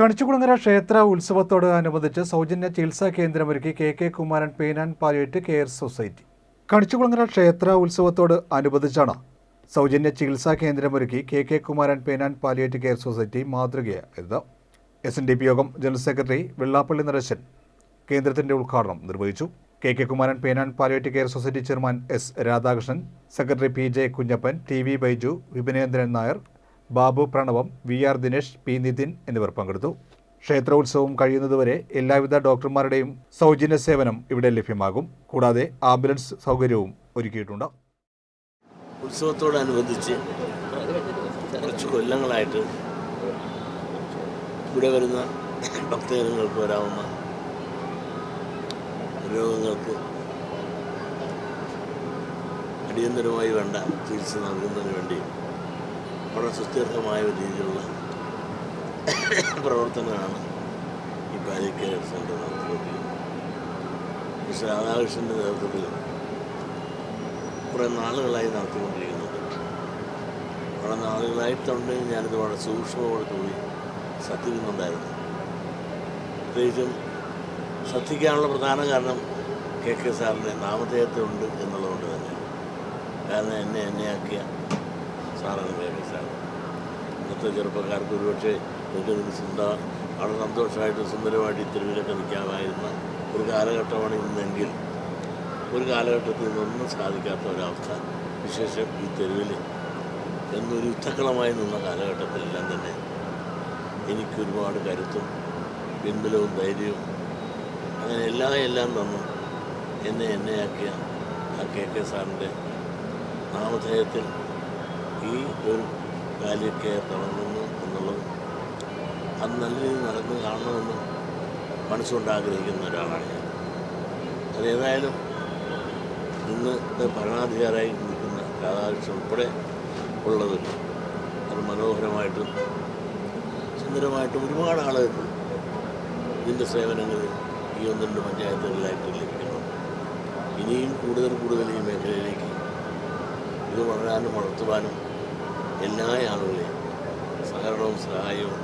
കണിച്ചുകുളങ്ങര ക്ഷേത്ര ഉത്സവത്തോട് അനുബന്ധിച്ച് സൗജന്യ ചികിത്സാ കേന്ദ്രമൊരുക്കി K K Kumaran pain and palliative care society. Kanichukulangara ക്ഷേത്ര ഉത്സവത്തോട് അനുബന്ധിച്ചാണ് സൗജന്യ ചികിത്സാ കേന്ദ്രമൊരുക്കി K K Kumaran pain and palliative care society മാതൃകയായത്. S N D P യോഗം ജനറൽ സെക്രട്ടറി വെള്ളാപ്പള്ളി നരശൻ കേന്ദ്രത്തിന്റെ ഉദ്ഘാടനം നിർവഹിച്ചു. K K Kumaran pain and palliative care society chairman S Radhakrishnan secretary P J Kunjappan T V Baiju Vipinendran Nair Babu Pranavam V R Dinesh P Nithin എന്നിവർ പങ്കെടുത്തു. ക്ഷേത്രോത്സവം കഴിയുന്നതുവരെ എല്ലാവിധ ഡോക്ടർമാരുടെയും സൗജന്യ സേവനം ഇവിടെ ലഭ്യമാകും. കൂടാതെ ആംബുലൻസ് സൗകര്യവും ഒരുക്കിയിട്ടുണ്ട്. ഉത്സവത്തോടനുബന്ധിച്ച് കുറച്ച് കൊല്ലങ്ങളായിട്ട് ഇവിടെ വരുന്ന ഭക്തജനങ്ങൾക്ക് വരാവുന്ന രോഗങ്ങൾക്ക് അടിയന്തരമായി വേണ്ട ചികിത്സ നൽകുന്നതിന് വേണ്ടി വളരെ സുസ്ഥിരമായ ഒരു രീതിയിലുള്ള പ്രവർത്തനമാണ് ഈ പാലിക് കെയർ സെന്റർ നടത്തിക്കൊണ്ടിരിക്കുന്നത്. മിസ്റ്റർ രാധാകൃഷ്ണന്റെ നേതൃത്വത്തിൽ കുറേ നാളുകളായി നടത്തിക്കൊണ്ടിരിക്കുന്നുണ്ട്. കുറേ നാളുകളായിട്ടുണ്ട് ഞാനിത് വളരെ സൂക്ഷ്മത്തോടെ കൂടി ശ്രദ്ധിക്കുന്നുണ്ടായിരുന്നു. പ്രത്യേകിച്ചും ശ്രദ്ധിക്കാനുള്ള പ്രധാന കാരണം കെ കെ സാറിന്റെ നാമധേയത്വമുണ്ട് എന്നുള്ളതുകൊണ്ട് തന്നെ. കാരണം എന്നെ എന്നെയാക്കിയ സാറാണ് ഫേമസാണ് ഇന്നത്തെ ചെറുപ്പക്കാർക്ക് ഒരുപക്ഷെ നിന്ന് ചിന്ത വളരെ സന്തോഷമായിട്ട് സുന്ദരമായിട്ട് തെരുവിലൊക്കെ നിൽക്കാമായിരുന്ന ഒരു കാലഘട്ടമാണ് ഇന്നെങ്കിൽ. ഒരു കാലഘട്ടത്തിൽ നിന്നൊന്നും സാധിക്കാത്ത ഒരവസ്ഥ. വിശേഷം ഈ തെരുവിൽ എന്നൊരു യുദ്ധക്കളമായി നിന്ന കാലഘട്ടത്തിലെല്ലാം തന്നെ എനിക്കൊരുപാട് കരുത്തും പിൻബലവും ധൈര്യവും അങ്ങനെ എല്ലാം എല്ലാം തന്നു. എന്നെ എന്നെയാക്കിയ ആ കെ കെ സാറിന്റെ നാമധേയത്തിൽ ഈ ഒരു കാര്യമൊക്കെ തുടങ്ങുന്നു എന്നുള്ളത് അത് നല്ല രീതിയിൽ നടന്ന് കാണണമെന്ന് മനസ്സുകൊണ്ട് ആഗ്രഹിക്കുന്ന ഒരാളാണ് ഞാൻ. അതേതായാലും ഇന്ന് ഭരണാധികാരിയായി നിൽക്കുന്ന രാധാകൃഷ്ണൻ ഉൾപ്പെടെ ഉള്ളത് അത് മനോഹരമായിട്ടും സുന്ദരമായിട്ടും ഒരുപാട് ആളുകൾക്ക് ഇതിന്റെ സേവനങ്ങൾ ഈ ഒന്ന് രണ്ട് പഞ്ചായത്തുകളിലായിട്ട് ലഭിക്കുന്നു ഇനിയും കൂടുതൽ കൂടുതൽ ഈ മേഖലയിലേക്ക് ഇത് വളരാനും വളർത്തുവാനും എല്ലാ ആളുകളെയും സഹകരണവും സഹായവും